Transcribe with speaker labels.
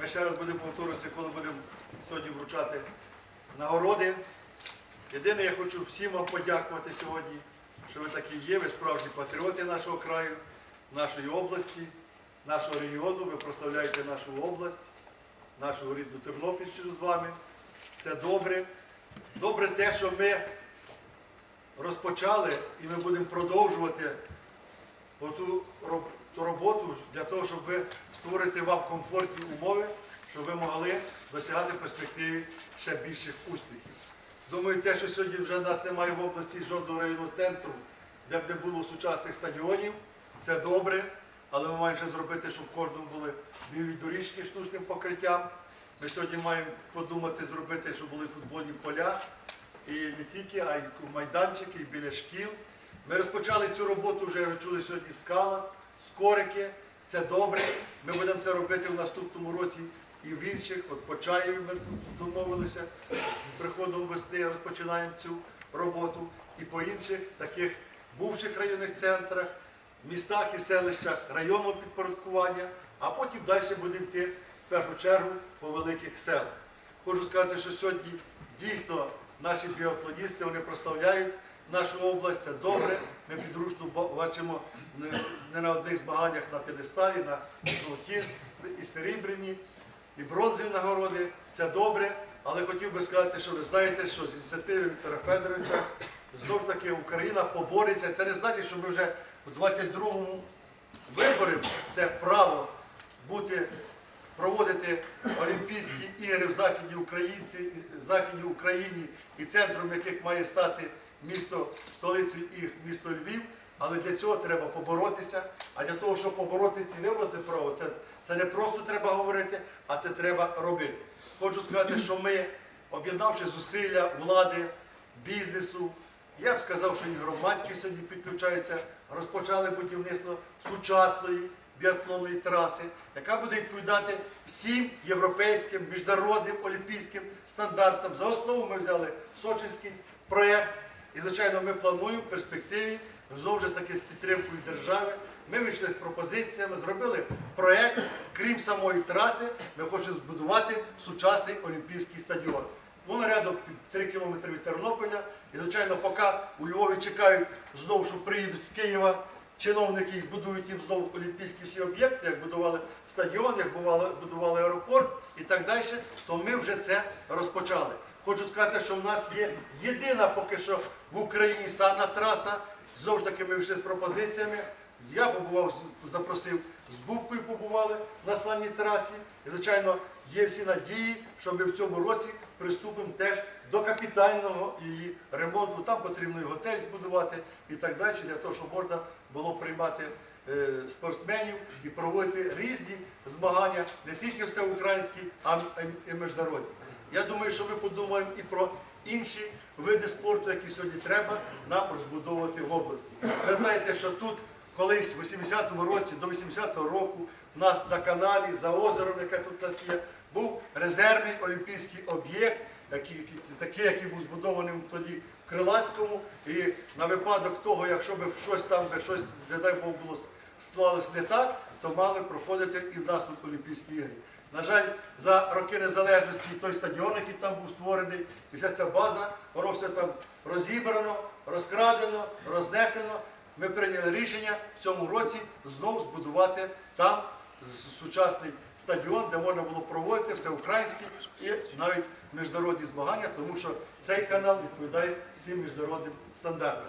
Speaker 1: Ми ще раз будемо повторюватися, коли будемо сьогодні вручати нагороди. Єдине, я хочу всім вам подякувати сьогодні, що ви такі є, ви справжні патріоти нашого краю, нашої області, нашого регіону. Ви прославляєте нашу область, нашу рідну Тернопільщину з вами. Це добре. Добре те, що ми розпочали і ми будемо продовжувати ту, роб- ту роботу для того, щоб ви створити вам комфортні умови, щоб ви могли досягати в перспективі ще більших успіхів. Думаю, те, що сьогодні вже в нас немає в області жодного районного центру, де б не було сучасних стадіонів, це добре, але ми маємо ще зробити, щоб в кожному були білі доріжки штучним покриттям. Ми сьогодні маємо подумати зробити, щоб були футбольні поля, і не тільки, а й майданчики, і біля шкіл. Ми розпочали цю роботу, вже чули сьогодні скала, скорики. Це добре. Ми будемо це робити в наступному році і в інших. От по Чаєві ми домовилися. Приходом весни розпочинаємо цю роботу. І по інших таких бувших районних центрах, містах і селищах районного підпорядкування, а потім далі будемо йти в першу чергу по великих селах. Хочу сказати, що сьогодні дійсно наші біатлоністи вони прославляють нашу область, це добре. Ми підручно бачимо не- на одних змаганнях на п'єдесталі, на золоті, і серебряні, і бронзові нагороди. Це добре. Але хотів би сказати, що ви знаєте, що з ініціативи Віктора Федоровича знову ж таки Україна побореться. Це не значить, що ми вже у 22-му виборемо це право бути проводити Олімпійські ігри в Західній Українці, в Західній Україні і центром яких має стати місто столицею і місто Львів. Але для цього треба поборотися. А для того, щоб поборотися і вибрати право, це, це не просто треба говорити, а це треба робити. Хочу сказати, що ми, об'єднавши зусилля влади, бізнесу, я б сказав, що і громадські сьогодні підключаються, розпочали будівництво сучасної біатлонної траси, яка буде відповідати всім європейським, міжнародним олімпійським стандартам. За основу ми взяли Сочинський проєкт. І, звичайно, ми плануємо в перспективі, знову ж таки з підтримкою держави. Ми вийшли з пропозиціями, зробили проєкт, крім самої траси, ми хочемо збудувати сучасний олімпійський стадіон. Воно рядом під 3 кілометри від Тернополя. І, звичайно, поки у Львові чекають знову, що приїдуть з Києва чиновники і збудують їм знову олімпійські всі об'єкти, як будували стадіон, як будували аеропорт і так далі, то ми вже це розпочали. Хочу сказати, що в нас є єдина поки що в Україні санна траса. Знову ж таки, ми вийшли з пропозиціями. Я побував, запросив з Бубкою побували на санній трасі. І, звичайно, є всі надії, що ми в цьому році приступимо теж до капітального її ремонту. Там потрібно і готель збудувати і так далі, для того, щоб можна було приймати е, спортсменів і проводити різні змагання, не тільки всеукраїнські, а й- міжнародні. Я думаю, що ми подумаємо і про інші види спорту, які сьогодні треба нам розбудовувати в області. Ви знаєте, що тут колись в 80-му році, до 80-го року, у нас на каналі за озером, яке тут у нас є, був резервний олімпійський об'єкт, такий, який був збудований тоді в Крилацькому. І на випадок того, якщо б щось там, би щось, не дай Бог, було склалось не так, то мали проходити і в нас тут Олімпійські ігри. На жаль, за роки незалежності той стадіон, який там був створений, і вся ця база, воно все там розібрано, розкрадено, рознесено. Ми прийняли рішення в цьому році знову збудувати там сучасний стадіон, де можна було проводити всеукраїнські і навіть міжнародні змагання, тому що цей канал відповідає всім міжнародним стандартам.